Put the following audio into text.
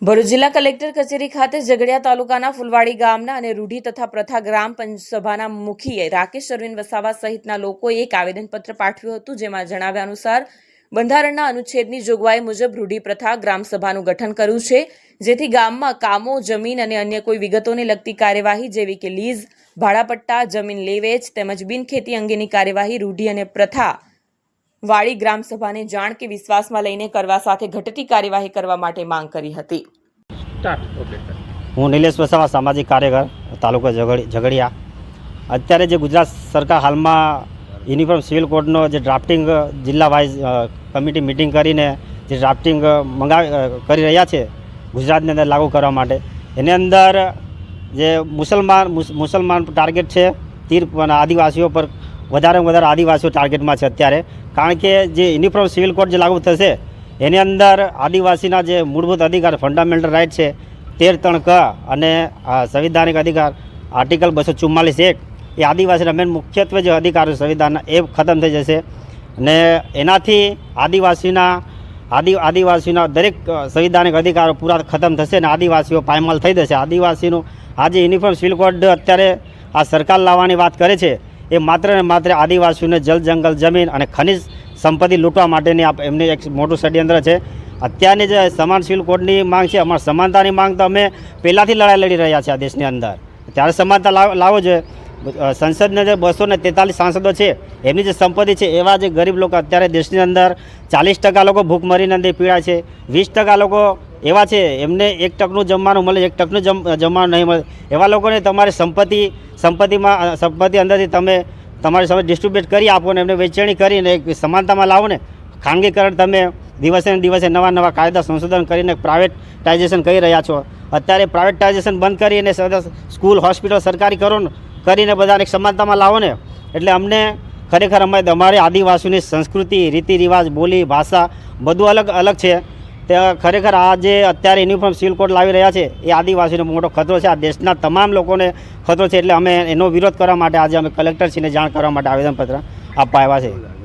ભરૂચ જિલ્લા કલેક્ટર કચેરી ખાતે ઝઘડિયા તાલુકાના ફુલવાડી ગામના અને રૂઢી તથા પ્રથા ગ્રામ પંચસભાના મુખીએ રાકેશ અરવિંદ વસાવા સહિતના લોકોએ એક આવેદનપત્ર પાઠવ્યું હતું, જેમાં જણાવ્યા અનુસાર બંધારણના અનુચ્છેદની જોગવાઈ મુજબ રૂઢી પ્રથા ગ્રામસભાનું ગઠન કર્યું છે, જેથી ગામમાં કામો, જમીન અને અન્ય કોઈ વિગતોને લગતી કાર્યવાહી જેવી કે લીઝ, ભાડાપટ્ટા, જમીન લેવેચ તેમજ બિનખેતી અંગેની કાર્યવાહી, રૂઢી અને પ્રથા વાળી ગ્રામસભાને જાણ કે વિશ્વાસમાં લઈને કરવા સાથે ઘટતી કાર્યવાહી કરવા માટે માંગ કરી હતી. હું નિલેશ વસાવા સામાજિક કાર્યકર તાલુકો ઝઘડી ઝઘડિયા. અત્યારે જે ગુજરાત સરકાર હાલમાં યુનિફોર્મ સિવિલ કોડનો જે ડ્રાફ્ટિંગ જિલ્લા વાઇઝ કમિટી મિટિંગ કરીને જે ડ્રાફ્ટિંગ મંગાવી કરી રહ્યા છે ગુજરાતની અંદર લાગુ કરવા માટે. એની અંદર જે મુસલમાન મુસ- મુસલમાન ટાર્ગેટ છે તીર અને આદિવાસીઓ પર વધારે વધારે આદિવાસીઓ ટાર્ગેટમાં છે અત્યારે. કારણ કે જે યુનિફોર્મ સિવિલ કોડ જે લાગુ થશે, એની અંદર આદિવાસીના જે મૂળભૂત અધિકાર ફંડામેન્ટલ રાઇટ છે, તેર ત્રણ ક અને સંવિધાનિક અધિકાર આર્ટિકલ બસો ચુમ્માલીસ એક, એ આદિવાસીના મેન મુખ્યત્વે જે અધિકારો સંવિધાનના એ ખતમ થઈ જશે. અને એનાથી આદિવાસીના, આદિ, આદિવાસીના દરેક સંવિધાનિક અધિકારો પૂરા ખતમ થશે અને આદિવાસીઓ પાયમાલ થઈ જશે. આદિવાસીનું જે યુનિફોર્મ સિવિલ કોડ અત્યારે આ સરકાર લાવવાની વાત કરે છે એ માત્ર ને માત્ર આદિવાસીઓને જલ જંગલ, જમીન અને ખનિજ સંપત્તિ લૂંટવા માટેની આ એમની એક મોટું ષડયંત્ર છે. અત્યારની જે સમાન સિવિલ કોડની માંગ છે, અમારી સમાનતાની માંગ તો અમે પહેલાંથી લડાઈ લડી રહ્યા છીએ આ દેશની અંદર. ત્યારે સમાનતા લાવ જોઈએ. સંસદના જે બસો ને તેતાલીસ સાંસદો છે, એમની જે સંપત્તિ છે, એવા જે ગરીબ લોકો અત્યારે દેશની અંદર ચાલીસ ટકા લોકો ભૂખમરીની અંદર પીડાય છે, વીસ ટકા લોકો એવા છે, એમને એક ટકનું જમવાનું મળે, એક ટકનું જમ, જમવાનું નહીં મળે. એવા લોકોને તમારી સંપત્તિ, સંપત્તિમાં સંપત્તિ અંદરથી તમે, તમારી સામે ડિસ્ટ્રીબ્યુટ કરી આપો ને એમને વેચણી કરીને એક સમાનતામાં લાવો ને. ખાનગીકરણ તમે દિવસે ને દિવસે નવા નવા કાયદા સંશોધન કરીને પ્રાઇવેટાઇઝેશન કરી રહ્યા છો. અત્યારે પ્રાઇવેટાઇઝેશન બંધ કરીને સ્કૂલ, હોસ્પિટલ સરકારી કરો કરીને બધાને સમાનતામાં લાવો ને. એટલે અમને ખરેખર અમે અમારી આદિવાસીઓની સંસ્કૃતિ રીતિ રિવાજ બોલી, ભાષા બધું અલગ અલગ છે. તે ખરેખર આ જે અત્યારે યુનિફોર્મ સિવિલ કોડ લાવી રહ્યા છે, એ આદિવાસીનો મોટો ખતરો છે. આ દેશના તમામ લોકોને ખતરો છે, એટલે અમે એનો વિરોધ કરવા માટે આજે અમે કલેક્ટરશ્રીને જાણ કરવા માટે આવેદનપત્ર આપવા આવ્યા છે.